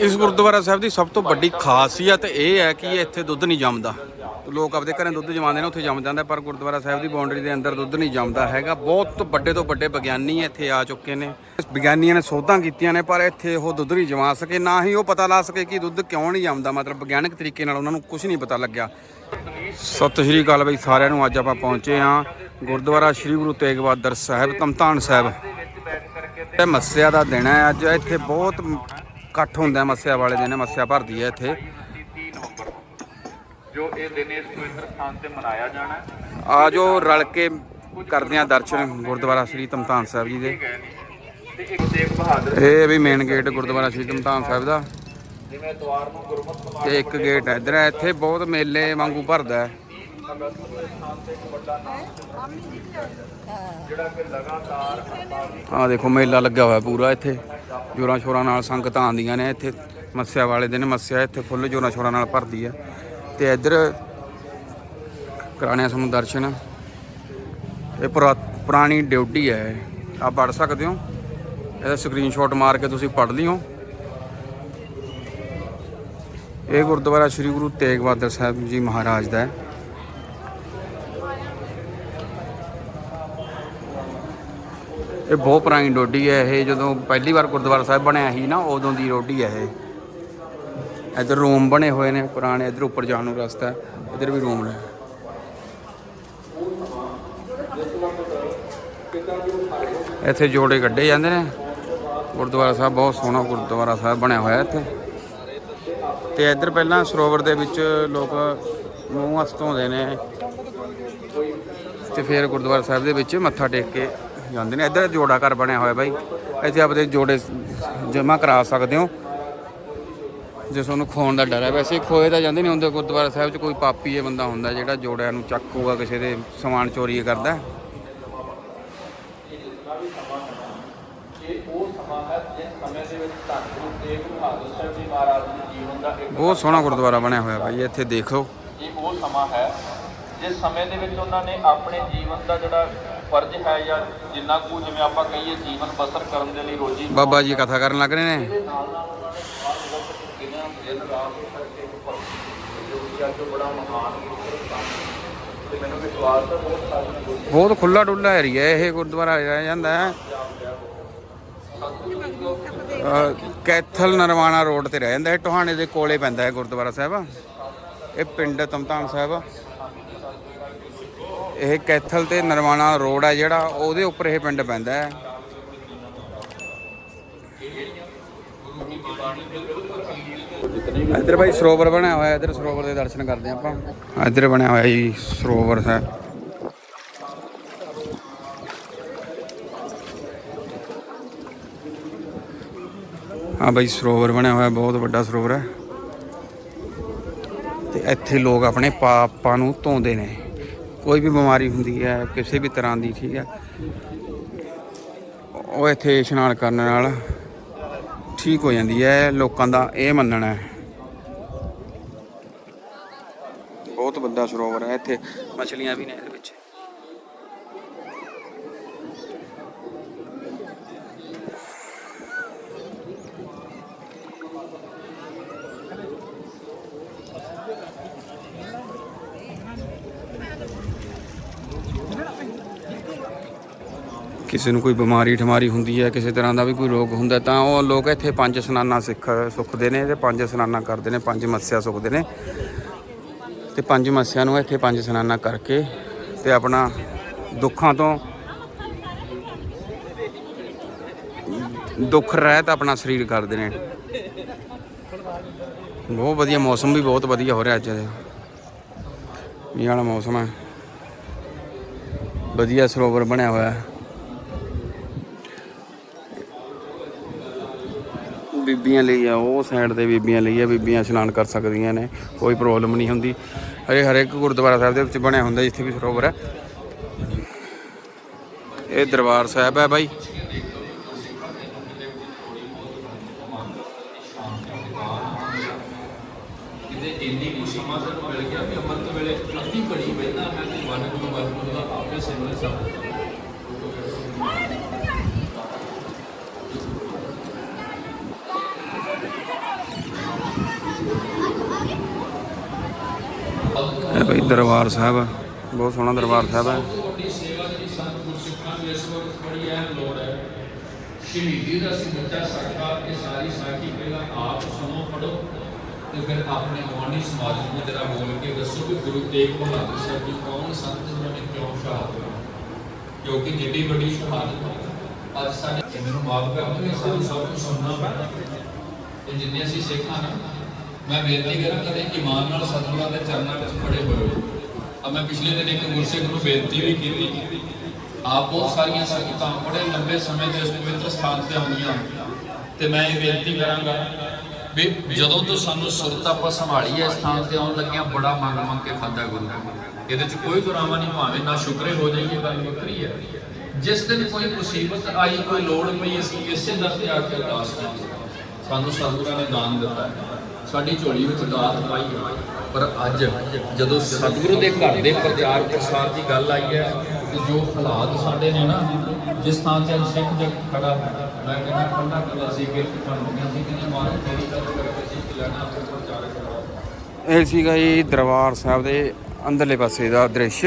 ਇਸ ਗੁਰਦੁਆਰਾ ਸਾਹਿਬ ਦੀ ਸਭ ਤੋਂ ਵੱਡੀ ਖਾਸੀਅਤ ਇਹ ਹੈ ਕਿ ਇੱਥੇ ਦੁੱਧ ਨਹੀਂ ਜੰਮਦਾ। ਲੋਕ ਆਪਦੇ ਘਰੇ ਦੁੱਧ ਜਮਾਉਂਦੇ ਨੇ, ਉੱਥੇ ਜੰਮ ਜਾਂਦਾ, ਪਰ ਗੁਰਦੁਆਰਾ ਸਾਹਿਬ ਦੀ ਬਾਉਂਡਰੀ ਦੇ ਅੰਦਰ ਦੁੱਧ ਨਹੀਂ ਜੰਮਦਾ ਹੈਗਾ। ਬਹੁਤ ਵੱਡੇ ਤੋਂ ਵੱਡੇ ਵਿਗਿਆਨੀ ਇੱਥੇ ਆ ਚੁੱਕੇ ਨੇ। ਵਿਗਿਆਨੀਆਂ ਨੇ ਸੋਧਾਂ ਕੀਤੀਆਂ ਨੇ, ਪਰ ਇੱਥੇ ਉਹ ਦੁੱਧ ਨਹੀਂ ਜਮਾ ਸਕੇ, ਨਾ ਹੀ ਉਹ ਪਤਾ ਲਾ ਸਕੇ ਕਿ ਦੁੱਧ ਕਿਉਂ ਨਹੀਂ ਜੰਮਦਾ। ਮਤਲਬ ਵਿਗਿਆਨਕ ਤਰੀਕੇ ਨਾਲ ਉਹਨਾਂ ਨੂੰ ਕੁਝ ਨਹੀਂ ਪਤਾ ਲੱਗਿਆ। ਸਤਿ ਸ਼੍ਰੀ ਅਕਾਲ ਬਈ ਸਾਰਿਆਂ ਨੂੰ, ਅੱਜ ਆਪਾਂ ਪਹੁੰਚੇ ਹਾਂ ਗੁਰਦੁਆਰਾ ਸ਼੍ਰੀ ਗੁਰੂ ਤੇਗ ਬਹਾਦਰ ਸਾਹਿਬ ਤਮਤਾਨ ਸਾਹਿਬ। ਇਹ ਮੱਸਿਆ ਦਾ ਦਿਨ ਹੈ ਅੱਜ, ਇੱਥੇ ਬਹੁਤ ਇਕੱਠ ਹੁੰਦਾ ਮੱਸਿਆ ਵਾਲੇ ਦਿਨ ਮੱਸਿਆ ਭਰਦੀ ਹੈ ਇੱਥੇ। ਜੋ ਇਹ ਦਿਨ ਇਸ ਪਵਿੱਤਰ ਸਥਾਨ ਤੇ ਮਨਾਇਆ ਜਾਣਾ ਆ ਜੋ ਰਲ ਕੇ ਕਰਦੇ ਆ ਦਰਸ਼ਨ ਗੁਰਦੁਆਰਾ ਸ਼੍ਰੀ ਤਮਤਾਨ ਸਾਹਿਬ ਜੀ ਦੇ। ਤੇ ਇੱਕ ਤੇਗ ਬਹਾਦਰ ਇਹ ਵੀ ਮੇਨ ਗੇਟ ਗੁਰਦੁਆਰਾ ਸ਼੍ਰੀ ਤਮਤਾਨ ਸਾਹਿਬ ਦਾ। ਜਿਵੇਂ ਦਵਾਰ ਨੂੰ ਗੁਰਮਤ ਸਮਾਜ ਤੇ ਇੱਕ ਗੇਟ ਇੱਧਰ ਹੈ ਇੱਥੇ ਬਹੁਤ ਮੇਲੇ ਵਾਂਗੂ ਭਰਦਾ ਹੈ। ਆ ਦੇਖੋ ਮੇਲਾ ਲੱਗਾ ਹੋਇਆ ਪੂਰਾ ਇੱਥੇ। ਜੋਰਾਂ ਸ਼ੋਰਾਂ ਨਾਲ ਸੰਗਤਾਂ ਆਉਂਦੀਆਂ ਨੇ ਇੱਥੇ। ਮੱਸਿਆ ਵਾਲੇ ਦਿਨ ਮੱਸਿਆ ਇੱਥੇ ਫੁੱਲ ਜੋਰਾਂ ਸ਼ੋਰਾਂ ਨਾਲ ਭਰਦੀ ਹੈ ਤੇ ਇੱਧਰ ਕਰਾਣੇ ਸਾਨੂੰ ਦਰਸ਼ਨ। ਇਹ ਪੁਰਾ- ਪੁਰਾਣੀ ਡਿਊਟੀ ਹੈ। ਆ ਪੜ ਸਕਦੇ ਹੋ। ਇਹਦਾ ਸਕਰੀਨਸ਼ਾਟ ਮਾਰ ਕੇ ਤੁਸੀਂ ਪੜ ਲਿਓ। ਇਹ ਗੁਰਦੁਆਰਾ ਸ੍ਰੀ ਗੁਰੂ ਤੇਗ ਬਹਾਦਰ ਸਾਹਿਬ ਜੀ ਮਹਾਰਾਜ ਦਾ ਹੈ। ਇਹ ਬਹੁਤ ਪੁਰਾਣੀ ਡੋਡੀ ਹੈ ਇਹ, ਜਦੋਂ ਪਹਿਲੀ ਵਾਰ ਗੁਰਦੁਆਰਾ ਸਾਹਿਬ ਬਣਿਆ ਸੀ ਨਾ, ਉਦੋਂ ਦੀ ਰੋਡੀ ਹੈ ਇਹ। ਇੱਧਰ ਰੂਮ ਬਣੇ ਹੋਏ ਨੇ ਪੁਰਾਣੇ, ਇੱਧਰ ਉੱਪਰ ਜਾਣ ਨੂੰ ਰਸਤਾ ਹੈ, ਇੱਧਰ ਵੀ ਰੂਮ ਨੇ। ਇੱਥੇ ਜੋੜੇ ਕੱਢੇ ਜਾਂਦੇ ਨੇ। ਗੁਰਦੁਆਰਾ ਸਾਹਿਬ ਬਹੁਤ ਸੋਹਣਾ ਗੁਰਦੁਆਰਾ ਸਾਹਿਬ ਬਣਿਆ ਹੋਇਆ ਇੱਥੇ। ਤੇ ਇੱਧਰ ਪਹਿਲਾਂ ਸਰੋਵਰ ਦੇ ਵਿੱਚ ਲੋਕ ਮੂੰਹ ਹੱਥ ਧੋਂਦੇ ਨੇ। ਤੇ ਫਿਰ ਗੁਰਦੁਆਰਾ ਸਾਹਿਬ ਦੇ ਵਿੱਚ ਮੱਥਾ ਟੇਕ ਕੇ ਜਾਂਦੇ ਨੇ। ਇੱਧਰ ਜੋੜਾ ਘਰ ਬਣਿਆ ਹੋਇਆ ਬਾਈ। ਇੱਥੇ ਆਪਦੇ ਜੋੜੇ ਜਮ੍ਹਾਂ ਕਰਾ ਸਕਦੇ ਹੋ। ਜੇ ਤੁਹਾਨੂੰ ਖੋਣ ਦਾ ਡਰ ਹੈ। ਵੈਸੇ ਖੋਏ ਤਾਂ ਜਾਂਦੇ ਨਹੀਂ ਹੁੰਦੇ। ਗੁਰਦੁਆਰਾ ਸਾਹਿਬ 'ਚ ਕੋਈ ਪਾਪੀ ਇਹ ਬੰਦਾ ਹੁੰਦਾ ਜਿਹੜਾ ਜੋੜਿਆਂ ਨੂੰ ਚੱਕੂਗਾ ਕਿਸੇ ਦੇ ਸਮਾਨ ਚੋਰੀ ਕਰਦਾ। ਬਹੁਤ ਸੋਹਣਾ ਗੁਰਦੁਆਰਾ ਬਣਿਆ ਹੋਇਆ ਬਾਈ। ਇੱਥੇ ਦੇਖੋ। ਇਹ ਉਹ ਸਮਾਂ ਹੈ ਜਿਸ ਸਮੇਂ ਦੇ ਵਿੱਚ ਉਹਨਾਂ ਨੇ ਆਪਣੇ ਜੀਵਨ ਦਾ ਜਿਹੜਾ ਫਰਜ਼ ਹੈ ਜਾਂ ਜਿੰਨਾ ਕੁ ਜਿਵੇਂ ਆਪਾਂ ਕਹੀਏ ਜੀਵਨ ਬਸਰ ਕਰਨ ਦੇ ਲਈ ਰੋਜੀ ਬਾਬਾ ਜੀ ਕਥਾ ਕਰਨ ਲੱਗ ਰਹੇ ਨੇ। ਬਹੁਤ ਖੁੱਲਾ ਡੁੱਲਾ ਏਰੀਆ ਇਹ ਗੁਰਦੁਆਰਾ ਰਹਿ ਜਾਂਦਾ ਹੈ। ਕੈਥਲ ਨਰਵਾਣਾ ਰੋਡ ਤੇ ਰਹਿ ਜਾਂਦਾ ਹੈ ਟੋਹਾਣੇ ਦੇ ਕੋਲੇ ਪੈਂਦਾ ਹੈ ਗੁਰਦੁਆਰਾ ਸਾਹਿਬ। ਇਹ ਪਿੰਡ ਤਮਤਾਨ ਸਾਹਿਬ ਇਹ ਕੈਥਲ ਤੇ ਨਰਵਾਣਾ ਰੋਡ ਹੈ ਜਿਹੜਾ, ਉਹਦੇ ਉੱਪਰ ਇਹ ਪਿੰਡ ਪੈਂਦਾ ਹੈ। ਇੱਧਰ ਭਾਈ ਸਰੋਵਰ ਬਣਿਆ ਹੋਇਆ, ਇੱਧਰ ਸਰੋਵਰ ਦੇ ਦਰਸ਼ਨ ਕਰਦੇ ਹਾਂ ਆਪਾਂ। ਇੱਧਰ ਬਣਿਆ ਹੋਇਆ ਜੀ ਸਰੋਵਰ ਹੈ ਹਾਂ ਬਾਈ ਸਰੋਵਰ ਬਣਿਆ ਹੋਇਆ, ਬਹੁਤ ਵੱਡਾ ਸਰੋਵਰ ਹੈ। ਤੇ ਇੱਥੇ ਲੋਕ ਆਪਣੇ ਪਾਪਾਂ ਨੂੰ ਧੋਂਦੇ ਨੇ। ਕੋਈ ਵੀ ਬਿਮਾਰੀ ਹੁੰਦੀ ਹੈ, ਕਿਸੇ ਵੀ ਤਰ੍ਹਾਂ ਦੀ, ਠੀਕ ਹੈ। ਉਹ ਇੱਥੇ ਇਸ਼ਨਾਨ ਕਰਨ ਨਾਲ ਠੀਕ ਹੋ ਜਾਂਦੀ ਹੈ, ਲੋਕਾਂ ਦਾ ਇਹ ਮੰਨਣਾ ਹੈ। ਬਹੁਤ ਵੱਡਾ ਸਰੋਵਰ ਹੈ ਇੱਥੇ। ਮਛਲੀਆਂ ਵੀ ਨੇ। ਕਿਸੇ ਨੂੰ ਕੋਈ ਬਿਮਾਰੀ ਠਮਾਰੀ ਹੁੰਦੀ ਹੈ, ਕਿਸੇ ਤਰ੍ਹਾਂ ਦਾ ਵੀ ਕੋਈ ਰੋਗ ਹੁੰਦਾ ਤਾਂ ਉਹ ਲੋਕ ਇੱਥੇ ਪੰਜ ਸਨਾਨਾ ਸਿੱਖ ਸੁੱਖਦੇ ਨੇ ਤੇ ਪੰਜ ਸਨਾਨਾ ਕਰਦੇ ਨੇ, ਪੰਜ ਮੱਸਿਆ ਸੁੱਖਦੇ ਨੇ ਤੇ ਪੰਜ ਮੱਸਿਆ ਨੂੰ ਇੱਥੇ ਪੰਜ ਸਨਾਨਾ ਕਰਕੇ ਤੇ ਆਪਣਾ ਦੁੱਖਾਂ ਤੋਂ ਦੁੱਖ, ਰਹਿਤ ਆਪਣਾ ਸਰੀਰ ਕਰਦੇ ਨੇ। ਬਹੁਤ ਵਧੀਆ ਮੌਸਮ ਵੀ ਬਹੁਤ ਵਧੀਆ ਹੋ ਰਿਹਾ ਅੱਜ ਮੀਂਹ ਵਾਲਾ ਮੌਸਮ ਹੈ। ਵਧੀਆ ਸਰੋਵਰ ਬਣਿਆ ਹੋਇਆ ਹੈ। ਬੀਬੀਆਂ ਲਈ ਆ, ਉਹ ਸਾਈਡ ਤੇ ਬੀਬੀਆਂ ਲਈ ਆ, ਬੀਬੀਆਂ ਇਸ਼ਨਾਨ ਕਰ ਸਕਦੀਆਂ ਨੇ, ਕੋਈ ਪ੍ਰੋਬਲਮ ਨਹੀਂ ਹੁੰਦੀ। ਹਰੇ ਹਰੇਕ ਗੁਰਦੁਆਰਾ ਸਾਹਿਬ ਦੇ ਵਿੱਚ ਬਣਿਆ ਹੁੰਦਾ ਜਿੱਥੇ ਵੀ ਸਰੋਵਰ ਹੈ। ਇਹ ਦਰਬਾਰ ਸਾਹਿਬ ਹੈ ਬਾਈ। ਵੇਲੇ ਅੱਧੀ ਘੜੀ ਬਹਿਣਾ ਹੈ ਤੇ ਵਾਹਿਗੁਰੂ ਵਾਹਿਗੁਰੂ ਦਾ ਆਪੇ ਸਿਮਰਨ ਸਭ ਬਈ ਦਰਬਾਰ ਸਾਹਿਬ ਆ। ਬਹੁਤ ਸੋਹਣਾ ਦਰਬਾਰ ਸਾਹਿਬ ਹੈ ਸ਼ਹੀਦੀ ਦਾ ਸਮੁੱਚਾ ਸਾਖਾ ਇਹ ਸਾਰੀ ਸਾਖੀ ਪਹਿਲਾਂ ਆਪ ਸੁਣੋ ਪੜੋ ਤੇ ਫਿਰ ਆਪਣੇ ਗੁਆਂਢੀ ਸਮਾਜ ਨੂੰ ਜਰਾ ਬੋਲ ਕੇ ਦੱਸੋ ਕਿ ਗੁਰੂ ਤੇਗ ਬਹਾਦਰ ਸਾਹਿਬ ਜੀ ਕੌਣ ਸੰਤ ਜਿਨ੍ਹਾਂ ਨੇ ਕਿਉਂ ਸ਼ਹਾਦਤ ਦਿੱਤੀ ਜੋ ਜਿੱਡੀ ਵੱਡੀ ਸ਼ਹਾਦਤ ਅੱਜ ਸਾਡੇ ਮੈਨੂੰ ਮਾਫ ਕਰ ਇਹ ਸਭ ਕੁਝ ਸੁਣਨਾ ਪੈਣਾ ਤੇ ਜਿੰਨੇ ਅਸੀਂ ਸਿੱਖ ਨਾ ਮੈਂ ਬੇਨਤੀ ਕਰਾਂ ਕਦੇ ਇਮਾਨ ਨਾਲ ਸਤਿਗੁਰਾਂ ਦੇ ਚਰਨਾਂ ਵਿੱਚ ਖੜੇ ਹੋਏ ਆ ਮੈਂ ਪਿਛਲੇ ਦਿਨ ਇੱਕ ਗੁਰਸਿੱਖ ਨੂੰ ਬੇਨਤੀ ਵੀ ਕੀਤੀ। ਆਪ ਬਹੁਤ ਸਾਰੀਆਂ ਸੰਗਤਾਂ ਬੜੇ ਲੰਬੇ ਸਮੇਂ ਤੋਂ ਇਸ ਪਵਿੱਤਰ ਸਥਾਨ ਤੇ ਆਉਂਦੀਆਂ। ਤੇ ਮੈਂ ਇਹ ਬੇਨਤੀ ਕਰਾਂਗਾ ਵੀ ਜਦੋਂ ਤੋਂ ਸਾਨੂੰ ਸੁਰਤ ਆਪਾਂ ਸੰਭਾਲੀ ਹੈ ਇਸ ਥਾਂ ਤੇ ਆਉਣ ਲੱਗਿਆ, ਬੜਾ ਮੰਗ ਮੰਗ ਕੇ ਖਾਦਾ ਗੁਰੂ। ਇਹਦੇ ਚ ਕੋਈ ਦੁਰਾਵਾ ਨਹੀਂ, ਭਾਵੇਂ ਨਾ ਸ਼ੁਕਰੇ ਹੋ ਜਾਈਏ ਗੱਲ ਵੱਖਰੀ ਹੈ। ਜਿਸ ਦਿਨ ਕੋਈ ਮੁਸੀਬਤ ਆਈ, ਕੋਈ ਲੋੜ ਪਈ, ਅਸੀਂ ਇਸੇ ਦਰ ਤੇ ਆ ਕੇ ਅਰਦਾਸ ਕੀਤੀ ਸਾਨੂੰ ਸਤਿਗੁਰਾਂ ਨੇ ਦਾਨ ਦਿੱਤਾ ਹੈ। ਸਾਡੀ ਝੋਲੀ ਵਿੱਚ ਦਾਤ ਪਾਈ ਹੈ ਪਰ ਅੱਜ ਜਦੋਂ ਸਤਿਗੁਰੂ ਦੇ ਘਰ ਦੇ ਪ੍ਰਚਾਰ ਪ੍ਰਸਾਰ ਦੀ ਗੱਲ ਆਈ ਹੈ ਤੇ ਜੋ ਹਾਲਾਤ ਸਾਡੇ ਨੇ ਨਾ ਜਿਸ ਥਾਂ ਤੇ ਸਿੱਖ ਜਗ ਖੜਾ ਹੈ ਮੈਂ ਕਹਿੰਦਾ ਪੰਡਾ ਕਲਾ ਸੀ ਕਿ ਤੁਹਾਨੂੰ ਸੀ ਕਿ ਜੇ ਮਾਰੇ ਤੇਰੀ ਗੱਲ ਕਰਕੇ ਸਿੱਖ ਲੈਣਾ ਤੇ ਪ੍ਰਚਾਰਕ ਕਰੋ ਇਹ ਸੀਗਾ ਜੀ ਦਰਬਾਰ ਸਾਹਿਬ ਦੇ ਅੰਦਰਲੇ ਪਾਸੇ ਦਾ ਦ੍ਰਿਸ਼।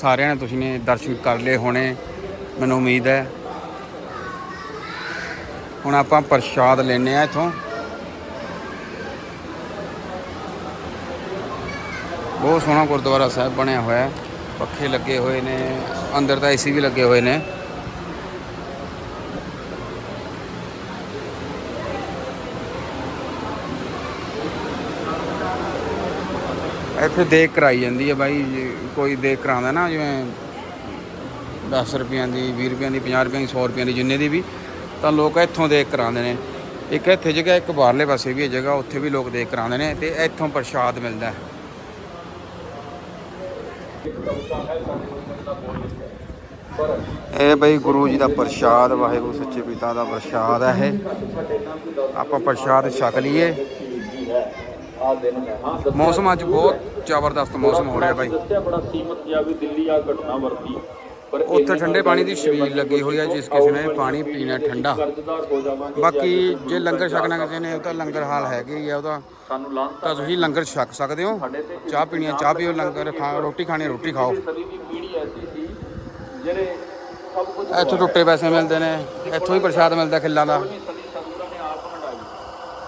ਸਾਰਿਆਂ ਨੇ ਤੁਸੀਂ ਨੇ ਦਰਸ਼ਨ ਕਰ ਲਏ ਹੋਣੇ ਮੈਨੂੰ ਉਮੀਦ ਹੈ। ਹੁਣ ਆਪਾਂ ਪ੍ਰਸ਼ਾਦ ਲੈਣੇ ਆ ਇਥੋਂ। ਬਹੁਤ ਸੋਹਣਾ ਗੁਰਦੁਆਰਾ ਸਾਹਿਬ ਬਣਿਆ ਹੋਇਆ ਹੈ। ਪੱਖੇ ਲੱਗੇ ਹੋਏ ਨੇ, ਅੰਦਰ ਤਾਂ ਏਸੀ ਵੀ ਲੱਗੇ ਹੋਏ ਨੇ। ਇੱਥੇ ਦੇਖ ਕਰਾਈ ਜਾਂਦੀ ਹੈ ਬਾਈ ਕੋਈ ਦੇਖ ਕਰਾਉਂਦਾ ਨਾ, ਜਿਵੇਂ 10 ਰੁਪਈਆਂ ਦੀ 20 ਰੁਪਈਆਂ ਦੀ 50 ਰੁਪਈਆਂ ਦੀ 100 ਰੁਪਈਆਂ ਦੀ, ਜਿੰਨੇ ਦੀ ਵੀ, ਤਾਂ ਲੋਕ ਇੱਥੋਂ ਦੇਖ ਕਰਾਉਂਦੇ ਨੇ। ਇੱਕ ਇੱਥੇ ਜਗ੍ਹਾ, ਇੱਕ ਬਾਹਰਲੇ ਪਾਸੇ ਵੀ ਹੈ ਜਗ੍ਹਾ, ਉੱਥੇ ਵੀ ਲੋਕ ਦੇਖ ਕਰਾਉਂਦੇ ਨੇ ਤੇ ਇੱਥੋਂ ਪ੍ਰਸ਼ਾਦ ਮਿਲਦਾ ਹੈ। ਇਹ ਬਈ ਗੁਰੂ ਜੀ ਦਾ ਪ੍ਰਸ਼ਾਦ, ਵਾਹਿਗੁਰੂ ਸੱਚੇ ਪਿਤਾ ਦਾ ਪ੍ਰਸ਼ਾਦ ਹੈ ਇਹ। ਆਪਾਂ ਪ੍ਰਸ਼ਾਦ ਛਕ ਲਈਏ। ਮੌਸਮ ਅੱਜ ਬਹੁਤ ਜ਼ਬਰਦਸਤ ਮੌਸਮ ਹੋ ਰਿਹਾ ਬਾਈ। ਬੜਾ ਸੀਮਤ ਜਿਹਾ ਵੀ ਦਿੱਲੀ ਆ ਘਟਨਾ ਵਰਤੀ। ਉੱਥੇ ਠੰਡੇ ਪਾਣੀ ਦੀ ਛਬੀਲ ਲੱਗੀ ਹੋਈ ਹੈ ਜਿਸ ਕਿਸੇ ਨੇ ਪਾਣੀ ਪੀਣਾ ਠੰਡਾ। ਬਾਕੀ ਜੇ ਲੰਗਰ ਛਕਣਾ ਕਿਸੇ ਨੇ ਉਹ ਤਾਂ ਲੰਗਰ ਹਾਲ ਹੈਗੇ ਹੀ ਆ ਉਹਦਾ ਤਾਂ ਤੁਸੀਂ ਲੰਗਰ ਛਕ ਸਕਦੇ ਹੋ। ਚਾਹ ਪੀਣੀ ਹੈ ਚਾਹ ਪੀਓ ਲੰਗਰ ਖਾ ਰੋਟੀ ਖਾਣੀ ਰੋਟੀ ਖਾਓ। ਇੱਥੋਂ ਟੁੱਟੇ ਪੈਸੇ ਮਿਲਦੇ ਨੇ ਇੱਥੋਂ ਹੀ ਪ੍ਰਸ਼ਾਦ ਮਿਲਦਾ ਖਿੱਲਾਂ ਦਾ ਸੋਲਵੀਂ ਸਦੀ ਸਤਿਗੁਰਾਂ ਨੇ ਆਪ ਹੰਡਾਈ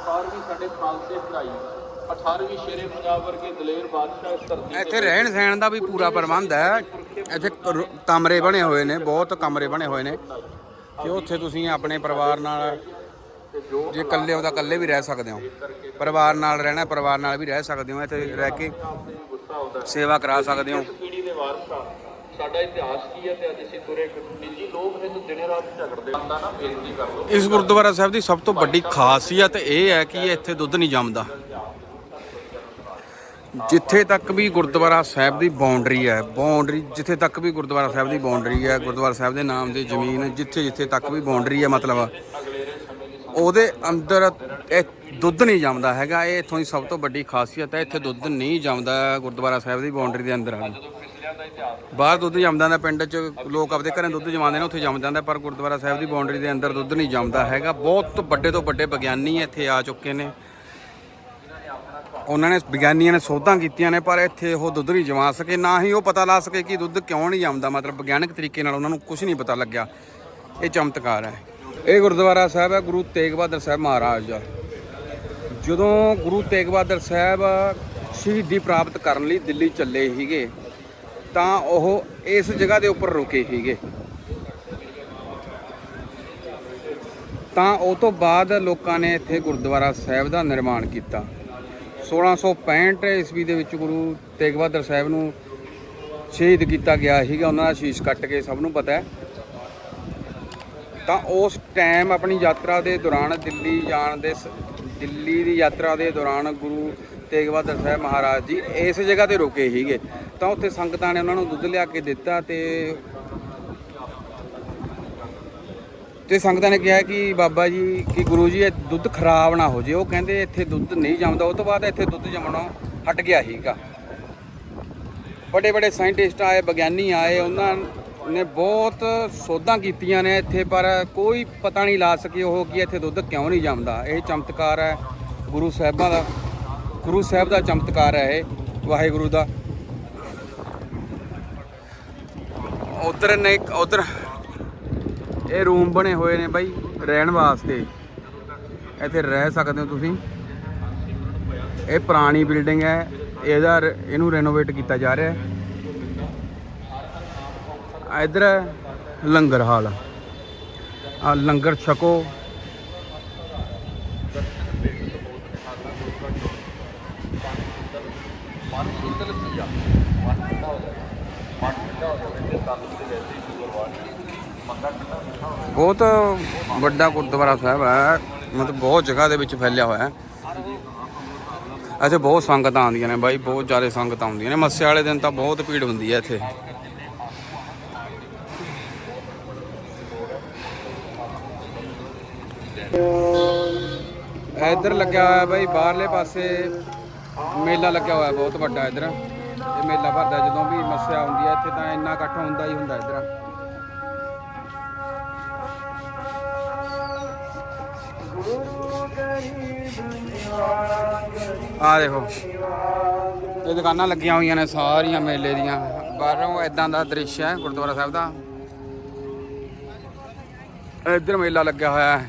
18ਵੀਂ ਸਾਡੇ ਖਾਲਸੇ ਚੜਾਈ 18ਵੀਂ ਸ਼ੇਰੇ ਪੰਜਾਬ ਵਰਗੇ ਦਲੇਰ ਬਾਦਸ਼ਾਹ ਇਸ ਧਰਤੀ ਤੇ ਇੱਥੇ ਰਹਿਣ ਸਹਿਣ ਦਾ ਵੀ ਪੂਰਾ ਪ੍ਰਬੰਧ ਹੈ। ਇੱਥੇ ਰ- ਕਮਰੇ ਬਣੇ ਹੋਏ ਨੇ ਬਹੁਤ ਕਮਰੇ ਬਣੇ ਹੋਏ ਨੇ। ਕਿ ਉੱਥੇ ਤੁਸੀਂ ਆਪਣੇ ਪਰਿਵਾਰ ਨਾਲ ਜੇ ਇਕੱਲੇ ਹੋ ਤਾਂ ਇਕੱਲੇ ਵੀ ਰਹਿ ਸਕਦੇ ਹੋ। ਪਰਿਵਾਰ ਨਾਲ ਰਹਿਣਾ ਪਰਿਵਾਰ ਨਾਲ ਵੀ ਰਹਿ ਸਕਦੇ ਹੋ ਇੱਥੇ ਰਹਿ ਕੇ ਗੁੱਸਾ ਆਉਂਦਾ ਸੇਵਾ ਕਰਾ ਸਕਦੇ ਹੋ। ਪੀੜ੍ਹੀ ਦੇ ਵਾਰਸ ਆ। ਸਾਡਾ ਇਤਿਹਾਸ ਕੀ ਹੈ ਤੇ ਅੱਜ ਅਸੀਂ ਤੁਰੇ ਨਿੱਜੀ ਲੋਕ ਨੇ ਜੋ ਦਿਨੇ ਰਾਤ ਝਗੜਦੇ ਆਂਦਾ ਨਾ ਬੇਨਤੀ ਕਰ ਲਓ। ਇਸ ਗੁਰਦੁਆਰਾ ਸਾਹਿਬ ਦੀ ਸਭ ਤੋਂ ਵੱਡੀ ਖਾਸੀਅਤ ਇਹ ਹੈ ਕਿ ਇੱਥੇ ਦੁੱਧ ਨਹੀਂ ਜੰਮਦਾ। ਜਿੱਥੇ ਤੱਕ ਵੀ ਗੁਰਦੁਆਰਾ ਸਾਹਿਬ ਦੀ ਬਾਉਂਡਰੀ ਹੈ ਬਾਉਂਡਰੀ ਜਿੱਥੇ ਤੱਕ ਵੀ ਗੁਰਦੁਆਰਾ ਸਾਹਿਬ ਦੀ ਬਾਉਂਡਰੀ ਹੈ, ਗੁਰਦੁਆਰਾ ਸਾਹਿਬ ਦੇ ਨਾਮ ਦੀ ਜ਼ਮੀਨ ਜਿੱਥੇ ਜਿੱਥੇ ਤੱਕ ਵੀ ਬਾਉਂਡਰੀ ਹੈ ਮਤਲਬ, ਉਹਦੇ ਅੰਦਰ ਇਹ ਦੁੱਧ ਨਹੀਂ ਜੰਮਦਾ ਹੈਗਾ, ਇਹ ਇੱਥੋਂ ਦੀ ਸਭ ਤੋਂ ਵੱਡੀ ਖਾਸੀਅਤ ਹੈ, ਇੱਥੇ ਦੁੱਧ ਨਹੀਂ ਜੰਮਦਾ ਗੁਰਦੁਆਰਾ ਸਾਹਿਬ ਦੀ ਬਾਉਂਡਰੀ ਦੇ ਅੰਦਰ ਆ ਬਾਹਰ ਦੁੱਧ ਜੰਮਦਾ ਦਾ ਪਿੰਡ 'ਚ ਲੋਕ ਆਪਦੇ ਘਰੇ ਦੁੱਧ ਜਮਾਉਂਦੇ ਨੇ, ਉੱਥੇ ਜੰਮ ਜਾਂਦਾ ਪਰ ਗੁਰਦੁਆਰਾ ਸਾਹਿਬ ਦੀ ਬਾਉਂਡਰੀ ਦੇ ਅੰਦਰ ਦੁੱਧ ਨਹੀਂ ਜੰਮਦਾ ਹੈਗਾ। ਬਹੁਤ ਵੱਡੇ ਤੋਂ ਵੱਡੇ ਵਿਗਿਆਨੀ ਇੱਥੇ ਆ ਚੁੱਕੇ ਨੇ। ਉਹਨਾਂ ਨੇ ਵਿਗਿਆਨੀਆਂ ਨੇ ਸੋਧਾਂ ਕੀਤੀਆਂ ਨੇ, ਪਰ ਇੱਥੇ ਉਹ ਦੁੱਧ ਨਹੀਂ ਜਮਾ ਸਕੇ, ਨਾ ਹੀ ਉਹ ਪਤਾ ਲਾ ਸਕੇ ਕਿ ਦੁੱਧ ਕਿਉਂ ਨਹੀਂ ਜੰਮਦਾ। ਮਤਲਬ ਵਿਗਿਆਨਕ ਤਰੀਕੇ ਨਾਲ ਉਹਨਾਂ ਨੂੰ ਕੁਝ ਨਹੀਂ ਪਤਾ ਲੱਗਿਆ। ਇਹ ਚਮਤਕਾਰ ਹੈ। ਇਹ ਗੁਰਦੁਆਰਾ ਸਾਹਿਬ ਹੈ ਗੁਰੂ ਤੇਗ ਬਹਾਦਰ ਸਾਹਿਬ ਮਹਾਰਾਜ ਦਾ। ਜਦੋਂ ਗੁਰੂ ਤੇਗ ਬਹਾਦਰ ਸਾਹਿਬ ਸ਼ਹੀਦੀ ਪ੍ਰਾਪਤ ਕਰਨ ਲਈ ਦਿੱਲੀ ਚੱਲੇ ਸੀਗੇ, ਤਾਂ ਉਹ ਇਸ ਜਗ੍ਹਾ ਦੇ ਉੱਪਰ ਰੁਕੇ ਸੀਗੇ। ਤਾਂ ਉਹ ਤੋਂ ਬਾਅਦ ਲੋਕਾਂ ਨੇ ਇੱਥੇ ਗੁਰਦੁਆਰਾ ਸਾਹਿਬ ਦਾ ਨਿਰਮਾਣ ਕੀਤਾ। 1665 ਈਸਵੀ ਦੇ ਵਿੱਚ ਗੁਰੂ ਤੇਗ ਬਹਾਦਰ ਸਾਹਿਬ ਨੂੰ ਸ਼ਹੀਦ ਕੀਤਾ ਗਿਆ ਸੀਗਾ। ਉਹਨਾਂ ਦਾ ਸ਼ੀਸ਼ ਕੱਟ ਕੇ ਸਭ ਨੂੰ ਪਤਾ ਹੈ। ਤਾਂ ਉਸ ਟਾਈਮ ਆਪਣੀ ਯਾਤਰਾ ਦੇ ਦੌਰਾਨ ਦਿੱਲੀ ਜਾਣ ਦੇ ਸ- ਦਿੱਲੀ ਦੀ ਯਾਤਰਾ ਦੇ ਦੌਰਾਨ ਗੁਰੂ ਤੇਗ ਬਹਾਦਰ ਸਾਹਿਬ ਮਹਾਰਾਜ ਜੀ ਇਸ ਜਗ੍ਹਾ ਤੇ ਰੁਕੇ ਸੀਗੇ। ਤਾਂ ਉੱਥੇ ਸੰਗਤਾਂ ਨੇ ਉਹਨਾਂ ਨੂੰ ਦੁੱਧ ਲਿਆ ਕੇ ਦਿੱਤਾ ਤੇ ਤੇ ਸੰਗਤਾਂ ਨੇ ਕਿਹਾ ਕਿ ਬਾਬਾ ਜੀ, ਕਿ ਗੁਰੂ ਜੀ, ਇਹ ਦੁੱਧ ਖਰਾਬ ਨਾ ਹੋ ਜੇ। ਉਹ ਕਹਿੰਦੇ ਇੱਥੇ ਦੁੱਧ ਨਹੀਂ ਜੰਮਦਾ। ਉਹ ਤੋਂ ਬਾਅਦ ਇੱਥੇ ਦੁੱਧ ਜੰਮਣਾ ਹਟ ਗਿਆ ਹੀਗਾ ਵੱਡੇ ਵੱਡੇ ਸਾਇੰਟਿਸਟ ਆਏ, ਵਿਗਿਆਨੀ ਆਏ, ਉਹਨਾਂ ਨੇ ਬਹੁਤ ਸੋਧਾਂ ਕੀਤੀਆਂ ਨੇ ਇੱਥੇ, ਪਰ ਕੋਈ ਪਤਾ ਨਹੀਂ ਲਾ ਸਕੇ ਉਹ ਕਿ ਇੱਥੇ ਦੁੱਧ ਕਿਉਂ ਨਹੀਂ ਜੰਮਦਾ। ਇਹ ਚਮਤਕਾਰ ਹੈ ਗੁਰੂ ਸਾਹਿਬਾਂ ਦਾ। ਗੁਰੂ ਸਾਹਿਬ ਦਾ ਚਮਤਕਾਰ ਹੈ ਇਹ, ਵਾਹਿਗੁਰੂ ਦਾ। ਉਧਰ ਨੇ ਉਧਰ ਇਹ ਰੂਮ ਬਣੇ ਹੋਏ ਨੇ ਬਾਈ, ਰਹਿਣ ਵਾਸਤੇ। ਇੱਥੇ ਰਹਿ ਸਕਦੇ ਹੋ ਤੁਸੀਂ। ਇਹ ਪੁਰਾਣੀ ਬਿਲਡਿੰਗ ਹੈ, ਇਹਦਾ ਇਹਨੂੰ ਰੈਨੋਵੇਟ ਕੀਤਾ ਜਾ ਰਿਹਾ ਹੈ। ਇਧਰ ਲੰਗਰ ਹਾਲ। ਆ ਲੰਗਰ ਛਕੋ। ਮਨ ਠੰਡਾ ਹੋ ਜਾਂਦਾ ਮਨ ਠੰਡਾ ਹੋ ਜਾਂਦਾ ਤੇ ਤਨ ਤੇ ਵੈਸੇ ਹੀ ਸ਼ੂਗਰ ਬਹੁਤ ਵੱਡਾ ਗੁਰਦੁਆਰਾ ਸਾਹਿਬ ਹੈ। ਮਤਲਬ ਬਹੁਤ ਜਗ੍ਹਾ ਦੇ ਵਿੱਚ ਫੈਲਿਆ ਹੋਇਆ ਹੈ। ਇੱਥੇ ਬਹੁਤ ਸੰਗਤਾਂ ਆਉਂਦੀਆਂ ਨੇ ਬਾਈ, ਬਹੁਤ ਜ਼ਿਆਦਾ ਸੰਗਤਾਂ ਆਉਂਦੀਆਂ ਨੇ। ਮੱਸੇ ਵਾਲੇ ਦਿਨ ਤਾਂ ਬਹੁਤ ਭੀੜ ਹੁੰਦੀ ਹੈ ਇੱਥੇ। ਇੱਧਰ ਲੱਗਿਆ ਹੋਇਆ ਬਾਈ, ਬਾਹਰਲੇ ਪਾਸੇ ਮੇਲਾ ਲੱਗਿਆ ਹੋਇਆ ਬਹੁਤ ਵੱਡਾ ਇੱਧਰ। ਇਹ ਮੇਲਾ ਭਰਦਾ ਜਦੋਂ ਵੀ ਮੱਸਿਆ ਹੁੰਦੀ ਹੈ, ਇੱਥੇ ਤਾਂ ਇੰਨਾ ਇਕੱਠ ਹੁੰਦਾ ਹੀ ਹੁੰਦਾ ਇੱਧਰ। ਆ ਦੇਖੋ। ਇਹ ਦੁਕਾਨਾਂ ਲੱਗੀਆਂ ਹੋਈਆਂ ਨੇ ਸਾਰੀਆਂ ਮੇਲੇ ਦੀਆਂ। ਬਾਹਰੋਂ ਇਦਾਂ ਦਾ ਦ੍ਰਿਸ਼ ਹੈ ਗੁਰਦੁਆਰਾ ਸਾਹਿਬ ਦਾ। ਇੱਧਰ ਮੇਲਾ ਲੱਗਿਆ ਹੋਇਆ ਹੈ।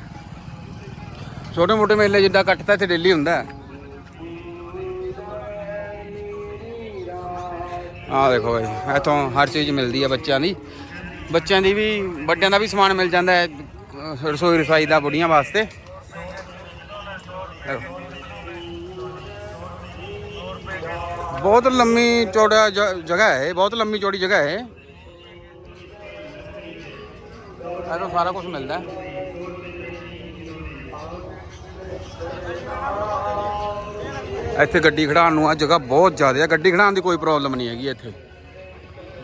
ਛੋਟੇ ਮੋਟੇ ਮੇਲੇ ਜਿੱਦਾਂ ਇਕੱਠ ਤਾਂ ਇੱਥੇ ਡੇਲੀ ਹੁੰਦਾ ਹੈ। ਆ ਦੇਖੋ ਭਾਈ ਇੱਥੋਂ ਹਰ ਚੀਜ਼ ਮਿਲਦੀ ਹੈ ਬੱਚਿਆਂ ਦੀ। ਬੱਚਿਆਂ ਦੀ ਵੀ, ਵੱਡਿਆਂ ਦਾ ਵੀ ਸਮਾਨ ਮਿਲ ਜਾਂਦਾ ਹੈ ਰਸੋਈ ਰਸਾਈ ਦਾ ਬੁੜੀਆਂ ਵਾਸਤੇ। ਬਹੁਤ ਲੰਮੀ ਚੌੜਾ ਜਗ੍ਹਾ ਹੈ ਬਹੁਤ ਲੰਮੀ ਚੌੜੀ ਜਗ੍ਹਾ ਹੈ ਇੱਥੋਂ ਸਾਰਾ ਕੁਝ ਮਿਲਦਾ ਇੱਥੇ ਗੱਡੀ ਖੜਾਉਣ ਨੂੰ ਆ ਜਗ੍ਹਾ ਬਹੁਤ ਜ਼ਿਆਦਾ ਹੈ। ਗੱਡੀ ਖੜਾਉਣ ਦੀ ਕੋਈ ਪ੍ਰੋਬਲਮ ਨਹੀਂ ਹੈਗੀ ਇੱਥੇ।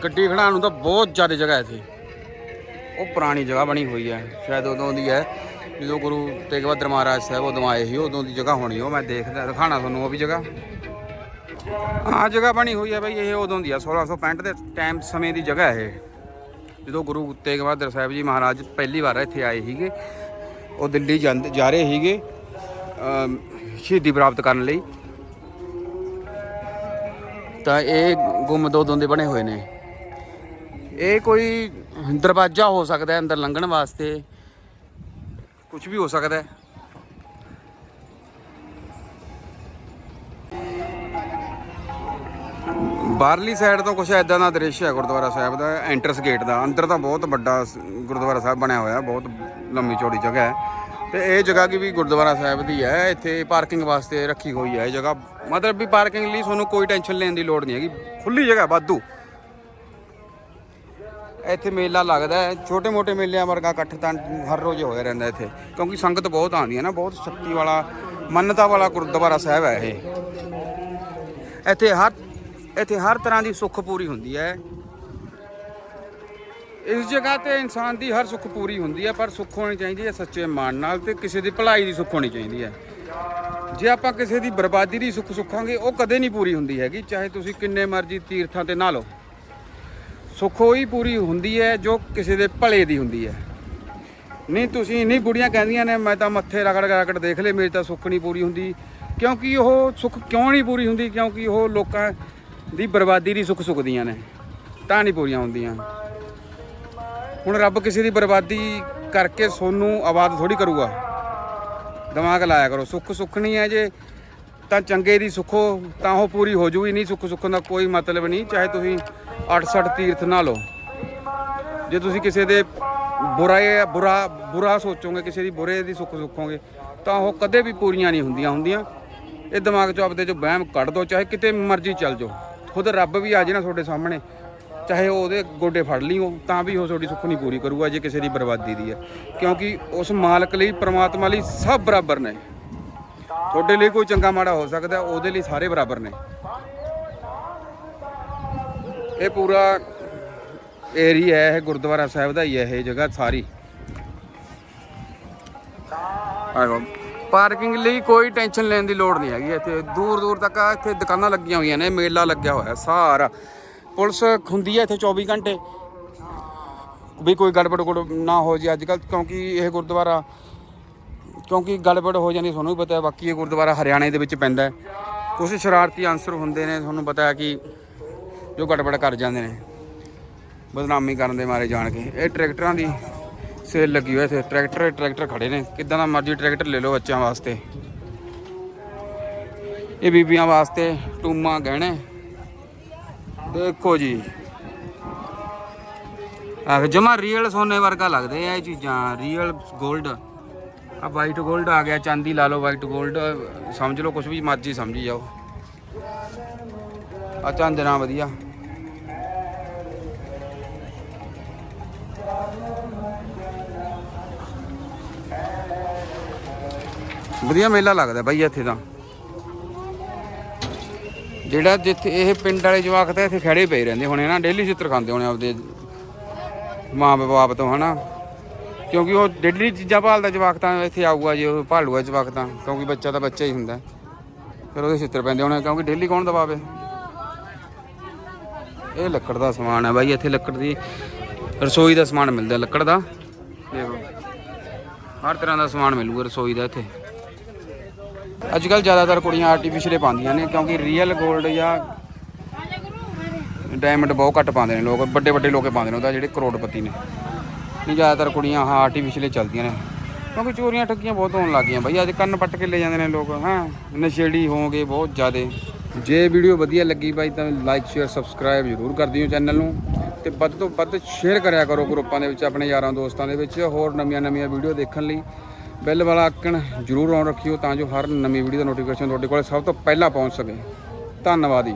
ਗੱਡੀ ਖੜਾਉਣ ਨੂੰ ਤਾਂ ਬਹੁਤ ਜ਼ਿਆਦਾ ਜਗ੍ਹਾ ਹੈ ਇੱਥੇ। ਉਹ ਪੁਰਾਣੀ ਜਗ੍ਹਾ ਬਣੀ ਹੋਈ ਹੈ। ਸ਼ਾਇਦ ਉਦੋਂ ਦੀ ਹੈ। ਜਦੋਂ ਗੁਰੂ ਤੇਗ ਬਹਾਦਰ ਮਹਾਰਾਜ ਸਾਹਿਬ ਉਦੋਂ ਆਏ ਸੀ, ਉਦੋਂ ਦੀ ਜਗ੍ਹਾ ਹੋਣੀ, ਉਹ ਮੈਂ ਦੇਖਦਾ ਦਿਖਾਣਾ ਤੁਹਾਨੂੰ ਉਹ ਵੀ ਜਗ੍ਹਾ। ਆਹ ਜਗ੍ਹਾ ਬਣੀ ਹੋਈ ਹੈ ਬਈ, ਇਹ ਉਦੋਂ ਦੀ ਆ 1665 ਦੇ ਟਾਈਮ ਸਮੇਂ ਦੀ ਜਗ੍ਹਾ ਹੈ ਇਹ। ਜਦੋਂ ਗੁਰੂ ਤੇਗ ਬਹਾਦਰ ਸਾਹਿਬ ਜੀ ਮਹਾਰਾਜ ਪਹਿਲੀ ਵਾਰ ਇੱਥੇ ਆਏ ਸੀਗੇ, ਉਹ ਦਿੱਲੀ ਜਾਂਦੇ, ਜਾ ਰਹੇ ਸੀਗੇ ਸ਼ਹੀਦੀ ਪ੍ਰਾਪਤ ਕਰਨ ਲਈ। ਤਾਂ ਇਹ ਗੁੰਮਦ ਦੋ ਦੇ ਬਣੇ ਹੋਏ ਨੇ। ਇਹ ਕੋਈ ਦਰਵਾਜ਼ਾ ਹੋ ਸਕਦਾ ਹੈ ਅੰਦਰ ਲੰਘਣ ਵਾਸਤੇ। ਕੁਝ ਵੀ ਹੋ ਸਕਦਾ ਹੈ। ਬਾਹਰਲੀ ਸਾਈਡ ਤੋਂ ਕੁਝ ਐਦਾਂ ਦਾ ਦ੍ਰਿਸ਼ ਹੈ ਗੁਰਦੁਆਰਾ ਸਾਹਿਬ ਦਾ ਐਂਟਰਸ ਗੇਟ ਦਾ। ਅੰਦਰ ਤਾਂ ਬਹੁਤ ਵੱਡਾ ਗੁਰਦੁਆਰਾ ਸਾਹਿਬ ਬਣਿਆ ਹੋਇਆ, ਬਹੁਤ ਲੰਮੀ ਚੌੜੀ ਜਗ੍ਹਾ ਹੈ। ਤੇ ਇਹ ਜਗ੍ਹਾ ਕੀ ਵੀ ਗੁਰਦੁਆਰਾ ਸਾਹਿਬ ਦੀ ਹੈ, ਇੱਥੇ ਪਾਰਕਿੰਗ ਵਾਸਤੇ ਰੱਖੀ ਹੋਈ ਹੈ ਇਹ ਜਗ੍ਹਾ। ਮਤਲਬ ਵੀ ਪਾਰਕਿੰਗ ਲਈ ਤੁਹਾਨੂੰ ਕੋਈ ਟੈਨਸ਼ਨ ਲੈਣ ਦੀ ਲੋੜ ਨਹੀਂ ਹੈਗੀ। ਖੁੱਲੀ ਜਗ੍ਹਾ ਵਾਧੂ। ਇੱਥੇ ਮੇਲਾ ਲੱਗਦਾ ਹੈ। ਛੋਟੇ ਮੋਟੇ ਮੇਲਿਆਂ ਵਰਗਾ ਇਕੱਠ ਤਾਂ ਹਰ ਰੋਜ਼ ਹੋਇਆ ਰਹਿੰਦਾ ਇੱਥੇ। ਕਿਉਂਕਿ ਸੰਗਤ ਬਹੁਤ ਆਉਂਦੀ ਹੈ ਨਾ, ਬਹੁਤ ਸ਼ਕਤੀ ਵਾਲਾ, ਮੰਨਤਾ ਵਾਲਾ ਗੁਰਦੁਆਰਾ ਸਾਹਿਬ ਹੈ ਇਹ। ਇੱਥੇ ਹਰ ਇੱਥੇ ਹਰ ਤਰ੍ਹਾਂ ਦੀ ਸੁੱਖ ਪੂਰੀ ਹੁੰਦੀ ਹੈ। ਇਸ ਜਗ੍ਹਾ ਤੇ ਇਨਸਾਨ ਦੀ ਹਰ ਸੁੱਖ ਪੂਰੀ ਹੁੰਦੀ ਹੈ, ਪਰ ਸੁੱਖ ਹੋਣੀ ਚਾਹੀਦੀ ਹੈ ਸੱਚੇ ਮਨ ਨਾਲ ਤੇ ਕਿਸੇ ਦੀ ਭਲਾਈ ਦੀ ਸੁੱਖ ਹੋਣੀ ਚਾਹੀਦੀ ਹੈ। ਜੇ ਆਪਾਂ ਕਿਸੇ ਦੀ ਬਰਬਾਦੀ ਦੀ ਸੁੱਖ ਸੁੱਖਾਂਗੇ, ਉਹ ਕਦੇ ਨਹੀਂ ਪੂਰੀ ਹੁੰਦੀ ਹੈਗੀ, ਚਾਹੇ ਤੁਸੀਂ ਕਿੰਨੇ ਮਰਜ਼ੀ ਤੀਰਥਾਂ ਤੇ ਨਾ ਲਓ। ਸੁੱਖ ਉਹੀ ਪੂਰੀ ਹੁੰਦੀ ਹੈ ਜੋ ਕਿਸੇ ਦੇ ਭਲੇ ਦੀ ਹੁੰਦੀ ਹੈ। ਨਹੀਂ ਤੁਸੀਂ ਨਹੀਂ ਬੁੜੀਆਂ ਕਹਿੰਦੀਆਂ ਨੇ, ਮੈਂ ਤਾਂ ਮੱਥੇ ਰਗੜ ਰਗੜ ਦੇਖ ਲਏ, ਮੇਰੀ ਤਾਂ ਸੁੱਖ ਨਹੀਂ ਪੂਰੀ ਹੁੰਦੀ। ਕਿਉਂਕਿ ਉਹ ਸੁੱਖ ਕਿਉਂ ਨਹੀਂ ਪੂਰੀ ਹੁੰਦੀ? ਕਿਉਂਕਿ ਉਹ ਲੋਕਾਂ ਦੀ ਬਰਬਾਦੀ ਦੀ ਸੁੱਖ ਸੁੱਕਦੀਆਂ ਨੇ, ਤਾਂ ਨਹੀਂ ਪੂਰੀਆਂ ਹੁੰਦੀਆਂ। ਹੁਣ ਰੱਬ ਕਿਸੇ ਦੀ ਬਰਬਾਦੀ ਕਰਕੇ ਸੋਨੂੰ ਆਬਾਦ ਥੋੜੀ ਕਰੂਗਾ। ਦਿਮਾਗ ਲਾਇਆ ਕਰੋ, ਸੁੱਖ ਸੁੱਖ ਨਹੀਂ ਹੈ ਜੇ। ਤਾਂ ਚੰਗੇ ਦੀ ਸੁੱਖੋ, ਤਾਂ ਉਹ ਪੂਰੀ ਹੋ ਜੂਗੀ, ਨਹੀਂ ਸੁੱਖ ਸੁੱਖਣ ਦਾ ਕੋਈ ਮਤਲਬ ਨਹੀਂ, ਚਾਹੇ ਤੁਸੀਂ 68 ਤੀਰਥ ਨਾ ਲਓ। ਜੇ ਤੁਸੀਂ ਕਿਸੇ ਦੇ ਬੁਰਾ ਬੁਰਾ ਬੁਰਾ ਸੋਚੋਗੇ, ਕਿਸੇ ਦੀ ਬੁਰੇ ਦੀ ਸੁੱਖ ਸੁੱਖੋਗੇ, ਤਾਂ ਉਹ ਕਦੇ ਵੀ ਪੂਰੀਆਂ ਨਹੀਂ ਹੁੰਦੀਆਂ ਹੁੰਦੀਆਂ। ਇਹ ਦਿਮਾਗ ਚੋਂ ਆਪਦੇ ਚੋਂ ਵਹਿਮ ਕੱਢ ਦਿਓ ਚਾਹੇ ਕਿਤੇ ਮਰਜ਼ੀ ਚੱਲ ਜਾਓ। ਖੁਦ ਰੱਬ ਵੀ ਆ ਜੇ ਨਾ ਤੁਹਾਡੇ ਸਾਹਮਣੇ, ਚਾਹੇ ਉਹ ਉਹਦੇ ਗੋਡੇ ਫੜ ਲਈਓ ਤਾਂ ਵੀ ਉਹ ਤੁਹਾਡੀ ਸੁੱਖ ਨਹੀਂ ਪੂਰੀ ਕਰੂਗਾ, ਜੇ ਕਿਸੇ ਦੀ ਬਰਬਾਦੀ ਦੀ ਹੈ ਕਿਉਂਕਿ ਉਸ ਮਾਲਕ ਲਈ, ਪ੍ਰਮਾਤਮਾ ਲਈ ਸਭ ਬਰਾਬਰ ਨੇ। ਤੁਹਾਡੇ ਲਈ ਕੋਈ ਚੰਗਾ ਮਾੜਾ ਹੋ ਸਕਦਾ, ਉਹਦੇ ਲਈ ਸਾਰੇ ਬਰਾਬਰ ਨੇ। ਇਹ ਪੂਰਾ ਏਰੀਆ ਹੈ, ਇਹ ਗੁਰਦੁਆਰਾ ਸਾਹਿਬ ਦਾ ਹੀ ਹੈ, ਇਹ ਜਗ੍ਹਾ ਸਾਰੀ। ਆਹੋ। ਪਾਰਕਿੰਗ ਲਈ ਕੋਈ ਟੈਨਸ਼ਨ ਲੈਣ ਦੀ ਲੋੜ ਨਹੀਂ ਹੈਗੀ, ਇੱਥੇ ਦੂਰ ਦੂਰ ਤੱਕ ਇੱਥੇ ਦੁਕਾਨਾਂ ਲੱਗੀਆਂ ਹੋਈਆਂ ਨੇ, ਮੇਲਾ ਲੱਗਿਆ ਹੋਇਆ ਸਾਰਾ। ਪੁਲਿਸ ਖੁੰਦੀ ਹੈ ਇੱਥੇ 24 ਘੰਟੇ। ਵੀ ਕੋਈ ਗੜਬੜ ਗੁੜ ਨਾ ਹੋ ਜੇ ਅੱਜ ਕੱਲ ਕਿਉਂਕਿ ਇਹ ਗੁਰਦੁਆਰਾ ਕਿਉਂਕਿ ਗੜਬੜ ਹੋ ਜਾਂਦੀ, ਤੁਹਾਨੂੰ ਵੀ ਪਤਾ ਹੈ, ਬਾਕੀ ਇਹ ਗੁਰਦੁਆਰਾ ਹਰਿਆਣੇ ਦੇ ਵਿੱਚ ਪੈਂਦਾ ਹੈ। ਕੁਝ ਸ਼ਰਾਰਤੀ ਅਨਸਰ ਹੁੰਦੇ ਨੇ, ਤੁਹਾਨੂੰ ਪਤਾ ਹੈ ਕਿ ਜੋ ਗੜਬੜ ਕਰ ਜਾਂਦੇ ਨੇ। ਬਦਨਾਮੀ ਕਰਨ ਦੇ ਮਾਰੇ ਜਾਣ ਕੇ। ਇਹ ਟਰੈਕਟਰਾਂ ਦੀ ਸੇਲ ਲੱਗੀ ਹੋਈ ਇੱਥੇ। ਟਰੈਕਟਰ ਟਰੈਕਟਰ ਖੜੇ ਨੇ। ਕਿੱਦਾਂ ਦਾ ਮਰਜ਼ੀ ਟਰੈਕਟਰ ਲੈ ਲਓ ਬੱਚਿਆਂ ਵਾਸਤੇ। ਇਹ ਬੀਬੀਆਂ ਵਾਸਤੇ ਟੂਮਾ ਗਹਿਣੇ। ਦੇਖੋ ਜੀ। ਆਹ ਜਮਾ ਰੀਅਲ ਸੋਨੇ ਵਰਗਾ ਲੱਗਦੇ ਆ ਇਹ ਚੀਜ਼ਾਂ। ਰੀਅਲ 골ਡ ਆ ਵਾਈਟ 골ਡ ਆ ਗਿਆ, ਚਾਂਦੀ ਲਾ ਲਓ ਵਾਈਟ 골ਡ ਸਮਝ ਲਓ ਕੁਝ ਵੀ ਮਰਜ਼ੀ ਸਮਝੀ ਜਾਓ। ਆ ਚਾਂਦਨਾ ਵਧੀਆ। ਵਧੀਆ ਮੇਲਾ ਲੱਗਦਾ ਬਾਈ ਇੱਥੇ ਤਾਂ। ਜਿਹੜਾ ਜਿੱਥੇ ਇਹ ਪਿੰਡ ਵਾਲੇ ਜਵਾਕ ਤਾਂ ਇੱਥੇ ਖੜੇ ਪਏ ਰਹਿੰਦੇ ਹੋਣੇ ਨਾ, ਡੇਲੀ ਚਿੱਤਰ ਖਾਂਦੇ ਹੋਣੇ ਆਪਦੇ ਮਾਂ ਬਾਪ ਤੋਂ, ਹਨਾ। ਕਿਉਂਕਿ ਉਹ ਡੇਲੀ ਚੀਜ਼ਾਂ ਭਾਲਦਾ ਜਵਾਕ ਤਾਂ ਇੱਥੇ ਆਊਗਾ ਜੇ ਉਹ ਭਾਲੂਗਾ ਜਵਾਕ ਤਾਂ, ਕਿਉਂਕਿ ਬੱਚਾ ਤਾਂ ਬੱਚਾ ਹੀ ਹੁੰਦਾ। ਫਿਰ ਉਹਦੇ ਛਿੱਤਰ ਪੈਂਦੇ ਹੋਣੇ, ਕਿਉਂਕਿ ਡੇਲੀ ਕੌਣ ਦਬਾਵੇ? ਇਹ ਲੱਕੜ ਦਾ ਸਮਾਨ ਹੈ ਬਾਈ, ਇੱਥੇ ਲੱਕੜ ਦੀ ਰਸੋਈ ਦਾ ਸਮਾਨ ਮਿਲਦਾ ਲੱਕੜ ਦਾ। ਦੇਖੋ, ਹਰ ਤਰ੍ਹਾਂ ਦਾ ਸਮਾਨ ਮਿਲੂਗਾ ਰਸੋਈ ਦਾ ਇੱਥੇ। ਅੱਜ ਕੱਲ ਜ਼ਿਆਦਾਤਰ ਕੁੜੀਆਂ ਆਰਟੀਫੀਸ਼ੀਅਲ ਪਾਉਂਦੀਆਂ ਨੇ, ਕਿਉਂਕਿ ਰੀਅਲ 골ਡ ਜਾਂ ਡਾਇਮੰਡ ਬਹੁਤ ਘੱਟ ਪਾਉਂਦੇ ਨੇ ਲੋਕ ਵੱਡੇ ਵੱਡੇ ਲੋਕੇ ਪਾਉਂਦੇ ਨੇ ਉਹਦਾ, ਜਿਹੜੇ ਕਰੋੜਪਤੀ ਨੇ। ਨਹੀਂ ਜ਼ਿਆਦਾਤਰ ਕੁੜੀਆਂ ਹਾਂ ਆਰਟੀਫੀਸ਼ੀਅਲ ਚੱਲਦੀਆਂ ਨੇ। ਕਿਉਂਕਿ ਚੋਰੀਆਂ ਠੱਗੀਆਂ ਬਹੁਤ ਹੋਣ ਲੱਗ ਗਈਆਂ ਬਾਈ, ਅੱਜ ਕੰਨ ਪੱਟ ਕੇ ਲੈ ਜਾਂਦੇ ਨੇ ਲੋਕ, ਹਾਂ? ਨਸ਼ੇੜੀ ਹੋਣਗੇ ਬਹੁਤ ਜ਼ਿਆਦੇ। ਜੇ ਵੀਡੀਓ ਵਧੀਆ ਲੱਗੀ ਬਾਈ ਤਾਂ ਲਾਈਕ ਸ਼ੇਅਰ ਸਬਸਕ੍ਰਾਈਬ ਜ਼ਰੂਰ ਕਰ ਦਿਓ ਚੈਨਲ ਨੂੰ। ਤੇ ਵੱਧ ਤੋਂ ਵੱਧ ਸ਼ੇਅਰ ਕਰਿਆ ਕਰੋ ਗਰੁੱਪਾਂ ਦੇ ਵਿੱਚ, ਆਪਣੇ ਯਾਰਾਂ ਦੋਸਤਾਂ ਦੇ ਵਿੱਚ, ਹੋਰ ਨਵੀਆਂ ਨਵੀਆਂ ਵੀਡੀਓ ਦੇਖਣ ਲਈ। ਬੈਲ ਵਾਲਾ ਆਈਕਨ ਜ਼ਰੂਰ ਔਨ ਰੱਖਿਓ ਤਾਂ ਜੋ ਹਰ ਨਵੀਂ ਵੀਡੀਓ ਦਾ ਨੋਟੀਫਿਕੇਸ਼ਨ ਤੁਹਾਡੇ ਕੋਲ ਸਭ ਤੋਂ ਪਹਿਲਾਂ ਪਹੁੰਚ ਸਕੇ। ਧੰਨਵਾਦ ਜੀ।